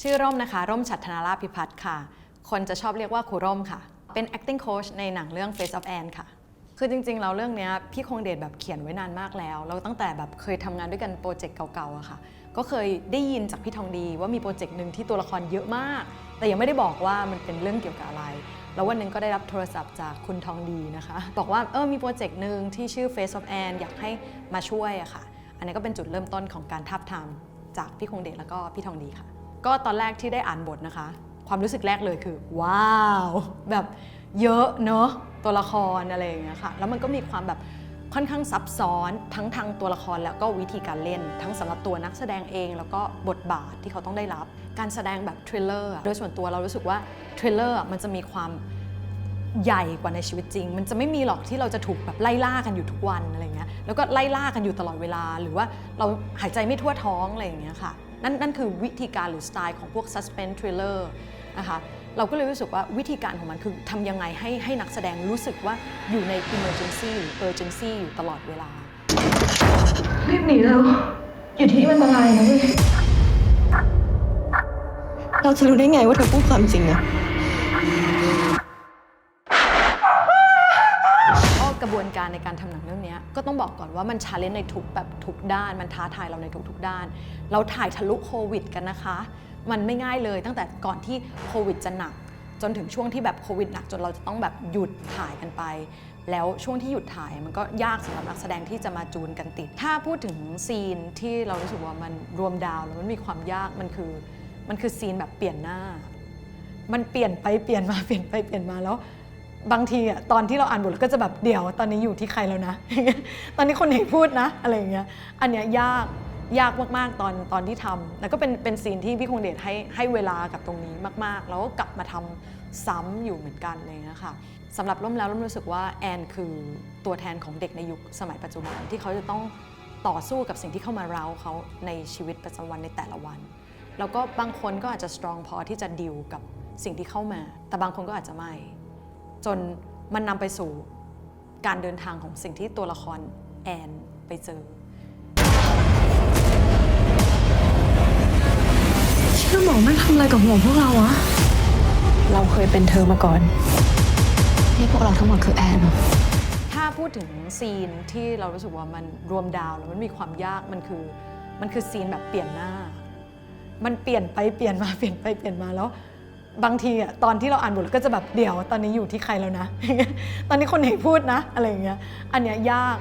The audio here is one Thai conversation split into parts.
ชื่อร่มนะคะ ร่มฉัตรธนาราพิพัฒน์ค่ะ คนจะชอบเรียกว่าครูร่มค่ะ เป็น acting coach ในหนังเรื่อง Face of Anne ค่ะ คือจริงๆ เราเรื่องนี้พี่คงเดชแบบเขียนไว้นานมากแล้ว เราตั้งแต่แบบเคยทำงานด้วยกันโปรเจกต์เก่าๆอะค่ะ ก็เคยได้ยินจากพี่ทองดีว่ามีโปรเจกต์หนึ่งที่ตัวละครเยอะมาก แต่ยังไม่ได้บอกว่ามันเป็นเรื่องเกี่ยวกับอะไร แล้ววันหนึ่งก็ได้รับโทรศัพท์จากคุณทองดีนะคะ บอกว่าเออมีโปรเจกต์หนึ่งที่ชื่อ Face of Anne อยากให้มาช่วยอะค่ะ อันนี้ก็เป็นจุดเริ่มต้นของการทับทามจากพี่คงเดชแล้วก็พี่ทองดีค่ะ ก็ตอนแรกที่ได้อ่านบทนะคะ ความรู้สึกแรกเลยคือ ว้าว แบบเยอะเนอะตัวละครอะไรอย่างเงี้ยค่ะ แล้วมันก็มีความแบบค่อนข้างซับซ้อนทั้งทางตัวละครแล้วก็วิธีการเล่น ทั้งสำหรับตัวนักแสดงเองแล้วก็บทบาทที่เขาต้องได้รับ การแสดงแบบเทรลเลอร์โดยส่วนตัวเรารู้สึกว่าเทรลเลอร์มันจะมีความใหญ่กว่าในชีวิตจริง มันจะไม่มีหรอกที่เราจะถูกแบบไล่ล่ากันอยู่ทุกวันอะไรเงี้ยแล้วก็ไล่ล่ากันอยู่ตลอดเวลาหรือว่าเราหายใจไม่ทั่วท้องอะไรอย่างเงี้ยค่ะ นั่นนั่นคือวิธีการหรือสไตล์ของพวก suspense thriller นะคะเราก็เลยรู้สึกว่าวิธีการของมันคือทำยังไงให้ให้นักแสดงรู้สึกว่าอยู่ใน emergency หรือ urgency อยู่ตลอดเวลา รีบหนีเร็วอยู่ที่นี่มันอันตรายนะเว้ยเราจะรู้ได้ไงว่าเธอพูดความจริงอะก็กระบวนการในการทำหนังเรื่องเนี้ย ก็ต้องบอกก่อนว่ามันชาเลนจ์ในทุกแบบทุกด้าน มันท้าทายเราในทุกๆด้าน เราถ่ายทะลุโควิดกันนะคะ มันไม่ง่ายเลยตั้งแต่ก่อนที่โควิดจะหนัก จนถึงช่วงที่แบบโควิดหนักจนเราจะต้องแบบหยุดถ่ายกันไป แล้วช่วงที่หยุดถ่ายมันก็ยากสำหรับนักแสดงที่จะมาจูนกันติด ถ้าพูดถึงซีนที่เรารู้สึกว่ามันรวมดาวแล้วมันมีความยากมันคือ มันคือซีนแบบเปลี่ยนหน้า มันเปลี่ยนไปเปลี่ยนมาเปลี่ยนไปเปลี่ยนมาแล้ว บางทีอะตอนที่เราอ่านบทเราก็จะแบบเดี๋ยวตอนนี้อยู่ที่ใครแล้วนะ ตอนนี้คนไหนพูดนะ อะไรอย่างเงี้ยอันเนี้ยยากยากมาก ๆ ตอนตอนที่ทำแล้วก็เป็นเป็นซีนที่พี่คงเดชให้ให้เวลากับตรงนี้มาก ๆ แล้วก็กลับมาทำซ้ำอยู่เหมือนกันอะไรเลยนะคะสำหรับร่มแล้วร่มรู้สึกว่าแอนคือตัวแทนของเด็กในยุคสมัยปัจจุบันที่เขาจะต้องต่อสู้กับสิ่งที่เข้ามาเร้าเขาในชีวิตประจำวันในแต่ละวัน แล้วก็บางคนก็อาจจะสตรองพอที่จะดิวกับสิ่งที่เข้ามา แต่บางคนก็อาจจะไม่ จนมันนำไปสู่การเดินทางของสิ่งที่ตัวละครแอนไปเจอเชื่อหมอไม่ทำอะไรกับหัวพวกเราอะเราเคยเป็นเธอมาก่อน นี่พวกเราทั้งหมดคือแอนเหรอถ้าพูดถึงซีนที่เรารู้สึกว่ามันรวมดาวแล้วมันมีความยากมันคือมันคือซีนแบบเปลี่ยนหน้า มันเปลี่ยนไปเปลี่ยนมาเปลี่ยนไปเปลี่ยนมาแล้ว บางทีอะตอนที่เราอ่านบทก็จะแบบเดี๋ยวตอนนี้อยู่ที่ใครแล้วนะ ตอนนี้คนไหนพูดนะ อะไรอย่างเงี้ยอันเนี้ยยาก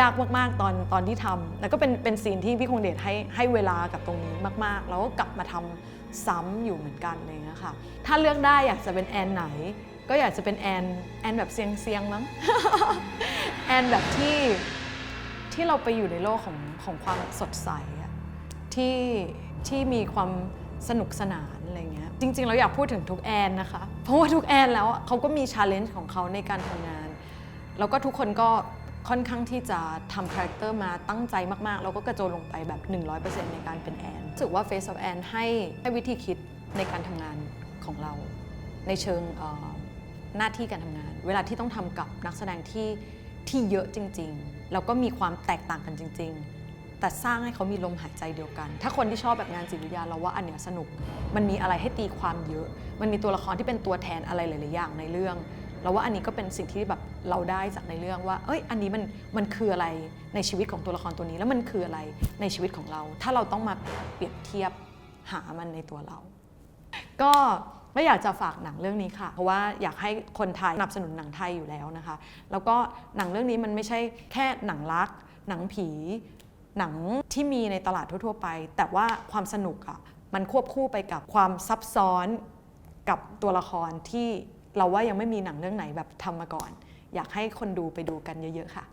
ยากมากๆตอนตอนที่ทำแล้วก็เป็นเป็นซีนที่พี่คงเดชให้ให้เวลากับตรงนี้มาก ๆ แล้วก็กลับมาทำซ้ำอยู่เหมือนกันอะไรอย่างเลยค่ะถ้าเลือกได้อยากจะเป็นแอนไหน ก็อยากจะเป็นแอนแอนแบบเซียงเซียงมั้งแอนแบบที่ที่เราไปอยู่ในโลกของของความสดใสอะที่ที่มีความสนุกสนาน จริงๆ เราอยากพูดถึงทุกแอนนะคะ เพราะว่าทุกแอนแล้วเขาก็มีชาเลนจ์ของเขาในการทำงาน แล้วก็ทุกคนก็ค่อนข้างที่จะทำคาแรคเตอร์มาตั้งใจมากๆ แล้วก็กระโจนลงไปแบบ 100%ในการเป็นแอนรู้สึกว่า Face of Anne ให้ให้วิธีคิดในการทำงานของเรา ในเชิงหน้าที่การทำงาน เวลาที่ต้องทำกับนักแสดงที่ที่เยอะจริง ๆ แล้วก็มีความแตกต่างกันจริง ๆ แต่สร้างให้เขามีลมหายใจเดียวกัน ถ้าคนที่ชอบแบบงานจิตวิทยาเราว่าอันเนี้ยสนุก มันมีอะไรให้ตีความเยอะ มันมีตัวละครที่เป็นตัวแทนอะไรหลายๆอย่างในเรื่อง เราว่าอันนี้ก็เป็นสิ่งที่แบบเราได้จากในเรื่องว่า เอ้ย อันนี้มันมันคืออะไรในชีวิตของตัวละครตัวนี้ แล้วมันคืออะไรในชีวิตของเรา ถ้าเราต้องมาเปรียบเทียบหามันในตัวเรา ก็ไม่อยากจะฝากหนังเรื่องนี้ค่ะ เพราะว่าอยากให้คนไทยสนับสนุนหนังไทยอยู่แล้วนะคะ แล้วก็หนังเรื่องนี้มันไม่ใช่แค่หนังรัก หนังผี หนังที่มีในตลาดทั่วๆไป แต่ว่าความสนุกอะมันควบคู่ไปกับความซับซ้อนกับตัวละครที่เราว่ายังไม่มีหนังเรื่องไหนแบบทำมาก่อน อยากให้คนดูไปดูกันเยอะ ๆ ค่ะ